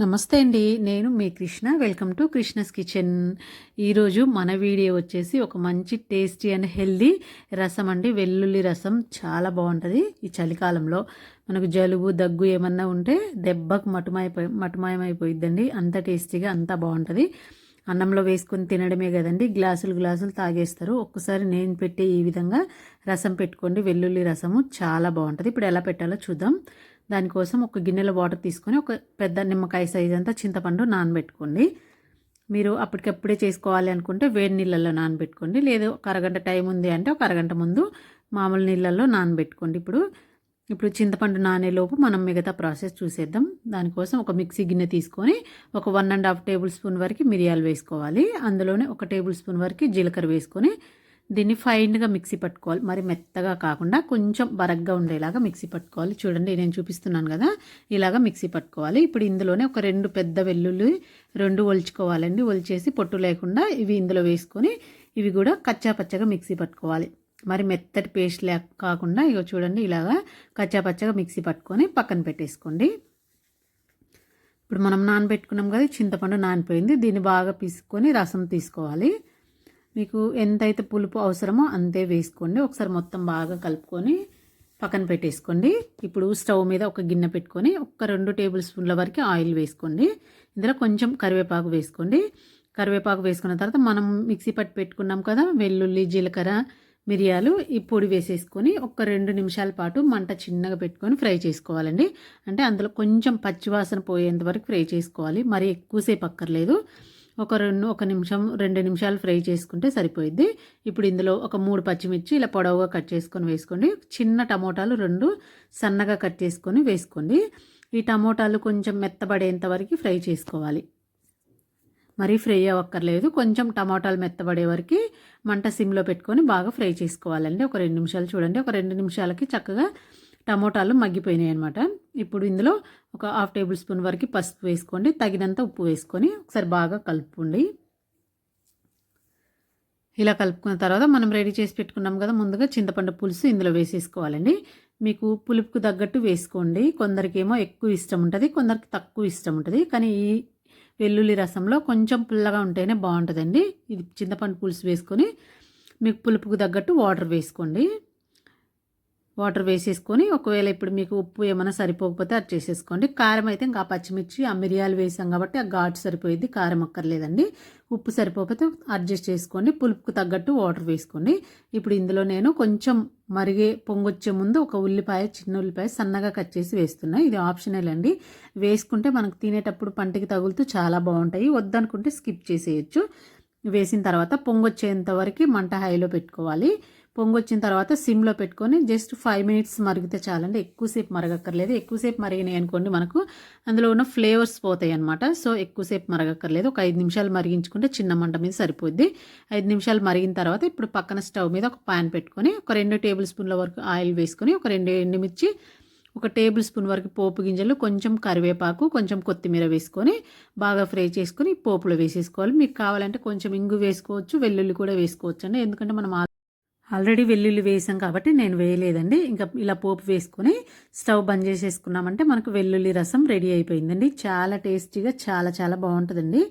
నమస్తే అండి. నేను మీ Krishna. Welcome to Krishna's kitchen. ఈరోజు మన వీడియో వచ్చేసి ఒక మంచి టేస్టీ అండ్ హెల్దీ రసం అండి. వెల్లుల్లి రసం చాలా బాగుంటుంది ఈ చలికాలంలో. మనకు జలుబు దగ్గు ఏమన్నా ఉంటే దెబ్బకు మటుమాయిపోయి మటుమాయమైపోయిద్దండి. అంత టేస్టీగా అంత బాగుంటుంది. అన్నంలో వేసుకొని తినడమే కదండి. గ్లాసులు గ్లాసులు తాగేస్తారు. ఒక్కసారి నేను పెట్టే ఈ విధంగా రసం పెట్టుకోండి. వెల్లుల్లి రసము చాలా బాగుంటుంది. ఇప్పుడు ఎలా పెట్టాలో చూద్దాం. దానికోసం ఒక గిన్నెలో వాటర్ తీసుకొని ఒక పెద్ద నిమ్మకాయ సైజ్ అంతా చింతపండు నానబెట్టుకోండి. మీరు అప్పటికప్పుడే చేసుకోవాలి అనుకుంటే వేడి నీళ్ళల్లో నానబెట్టుకోండి. లేదు ఒక అరగంట టైం ఉంది అంటే ఒక అరగంట ముందు మామూలు నీళ్ళల్లో నానబెట్టుకోండి. ఇప్పుడు ఇప్పుడు చింతపండు నానేలోపు మనం మిగతా ప్రాసెస్ చూసేద్దాం. దానికోసం ఒక మిక్సీ గిన్నె తీసుకొని ఒక one and half tablespoon వరకు మిరియాలు వేసుకోవాలి. అందులోనే ఒక టేబుల్ స్పూన్ వరకు జీలకర్ర వేసుకొని దీన్ని ఫైన్గా మిక్సీ పట్టుకోవాలి. మరి మెత్తగా కాకుండా కొంచెం బరగ్గా ఉండేలాగా మిక్సీ పట్టుకోవాలి. చూడండి నేను చూపిస్తున్నాను కదా ఇలాగా మిక్సీ పట్టుకోవాలి. ఇప్పుడు ఇందులోనే ఒక రెండు పెద్ద వెల్లుల్లి రెండు ఒలుచుకోవాలండి. ఒలిచేసి పొట్టు లేకుండా ఇవి ఇందులో వేసుకొని ఇవి కూడా కచ్చా పచ్చగా మిక్సీ పట్టుకోవాలి. మరి మెత్తటి పేస్ట్ లేక కాకుండా ఇగో చూడండి ఇలాగా కచ్చాపచ్చగా మిక్సీ పట్టుకొని పక్కన పెట్టేసుకోండి. ఇప్పుడు మనం నానబెట్టుకున్నాం కదా చింతపండు నానిపోయింది. దీన్ని బాగా పీసుకొని రసం తీసుకోవాలి. మీకు ఎంతైతే పులుపు అవసరమో అంతే వేసుకోండి. ఒకసారి మొత్తం బాగా కలుపుకొని పక్కన పెట్టేసుకోండి. ఇప్పుడు స్టవ్ మీద ఒక గిన్నె పెట్టుకొని ఒక రెండు టేబుల్ స్పూన్ల వరకు ఆయిల్ వేసుకోండి. ఇందులో కొంచెం కరివేపాకు వేసుకోండి. కరివేపాకు వేసుకున్న తర్వాత మనం మిక్సీ పట్టి పెట్టుకున్నాం కదా వెల్లుల్లి జీలకర్ర మిరియాలు ఈ పొడి వేసేసుకొని ఒక రెండు నిమిషాల పాటు మంట చిన్నగా పెట్టుకొని ఫ్రై చేసుకోవాలండి. అంటే అందులో కొంచెం పచ్చివాసన పోయేంత వరకు ఫ్రై చేసుకోవాలి. మరి ఎక్కువసేపు అక్కర్లేదు. ఒక రెండు ఒక నిమిషం రెండు నిమిషాలు ఫ్రై చేసుకుంటే సరిపోయిద్ది. ఇప్పుడు ఇందులో ఒక మూడు పచ్చిమిర్చి ఇలా పొడవుగా కట్ చేసుకొని వేసుకోండి. చిన్న టమోటాలు రెండు సన్నగా కట్ చేసుకొని వేసుకోండి. ఈ టమోటాలు కొంచెం మెత్తబడేంత వరకు ఫ్రై చేసుకోవాలి. మరీ ఫ్రై అవ్వక్కర్లేదు. కొంచెం టమాటాలు మెత్తబడే వరకు మంట సిమ్లో పెట్టుకొని బాగా ఫ్రై చేసుకోవాలండి. ఒక రెండు నిమిషాలు చూడండి. ఒక రెండు నిమిషాలకి చక్కగా టమోటాలు మగ్గిపోయినాయి అనమాట ఇప్పుడు ఇందులో ఒక హాఫ్ టేబుల్ స్పూన్ వరకు పసుపు వేసుకోండి. తగినంత ఉప్పు వేసుకొని ఒకసారి బాగా కలుపుకోండి. ఇలా కలుపుకున్న తర్వాత మనం రెడీ చేసి పెట్టుకున్నాం కదా ముందుగా చింతపండు పులుసు ఇందులో వేసేసుకోవాలండి. మీకు పులుపుకు తగ్గట్టు వేసుకోండి. కొందరికేమో ఎక్కువ ఇష్టం ఉంటుంది కొందరికి తక్కువ ఇష్టం ఉంటుంది. కానీ ఈ వెల్లుల్లి రసంలో కొంచెం పుల్లగా ఉంటేనే బాగుంటుందండి. ఇది చింతపండు పులుసు వేసుకొని మీకు పులుపుకు తగ్గట్టు వాటర్ వేసుకోండి. వాటర్ వేసేసుకొని ఒకవేళ ఇప్పుడు మీకు ఉప్పు ఏమైనా సరిపోకపోతే అది చేసేసుకోండి. కారం అయితే ఇంకా పచ్చిమిర్చి ఆ మిరియాలు వేసాం కాబట్టి ఆ ఘాటు సరిపోయింది. కారం అక్కర్లేదండి. ఉప్పు సరిపోకపోతే అడ్జస్ట్ చేసుకోండి. పులుపుకు తగ్గట్టు వాటర్ వేసుకోండి. ఇప్పుడు ఇందులో నేను కొంచెం మరిగే పొంగొచ్చే ముందు ఒక ఉల్లిపాయ చిన్న ఉల్లిపాయ సన్నగా కట్ చేసి వేస్తున్నా. ఇది ఆప్షనల్ అండి. వేసుకుంటే మనకు తినేటప్పుడు పంటికి తగులుతూ చాలా బాగుంటాయి. వద్దనుకుంటే స్కిప్ చేసేయచ్చు. వేసిన తర్వాత పొంగొచ్చేంత వరకు మంట హైలో పెట్టుకోవాలి. పొంగొచ్చిన తర్వాత సిమ్లో పెట్టుకొని జస్ట్ ఫైవ్ మినిట్స్ మరిగితే చాలండి. ఎక్కువసేపు మరగక్కర్లేదు. ఎక్కువసేపు మరిగినాయి అనుకోండి మనకు అందులో ఉన్న ఫ్లేవర్స్ పోతాయి అనమాట సో ఎక్కువసేపు మరగక్కర్లేదు. ఒక ఐదు నిమిషాలు మరిగించుకుంటే చిన్న మంట మీద సరిపోద్ది. ఐదు నిమిషాలు మరిగిన తర్వాత ఇప్పుడు పక్కన స్టవ్ మీద ఒక పాన్ పెట్టుకొని ఒక రెండు టేబుల్ స్పూన్ల వరకు ఆయిల్ వేసుకొని ఒక రెండు ఎండుమిర్చి ఒక టేబుల్ స్పూన్ వరకు పోపు గింజలు కొంచెం కరివేపాకు కొంచెం కొత్తిమీర వేసుకొని బాగా ఫ్రై చేసుకొని పోపులో వేసేసుకోవాలి. మీకు కావాలంటే కొంచెం ఇంగు వేసుకోవచ్చు వెల్లుల్లి కూడా వేసుకోవచ్చు అండి ఎందుకంటే మనం ఆల్రెడీ వెల్లుల్లి వేసాం కాబట్టి నేను వేయలేదండి. ఇంకా ఇలా పోపు వేసుకొని స్టవ్ బంద్ చేసేసుకున్నామంటే మనకు వెల్లుల్లి రసం రెడీ అయిపోయిందండి. చాలా టేస్టీగా చాలా చాలా బాగుంటుందండి.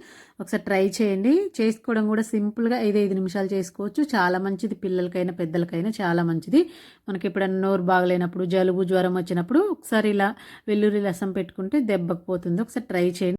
ఒకసారి ట్రై చేయండి. చేసుకోవడం కూడా సింపుల్గా ఐదు ఐదు నిమిషాలు చేసుకోవచ్చు. చాలా మంచిది. పిల్లలకైనా పెద్దలకైనా చాలా మంచిది. మనకి ఎప్పుడైనా నోరు బాగలేనప్పుడు జలుబు జ్వరం వచ్చినప్పుడు ఒకసారి ఇలా వెల్లుల్లి రసం పెట్టుకుంటే దెబ్బకు పోతుంది. ఒకసారి ట్రై చేయండి.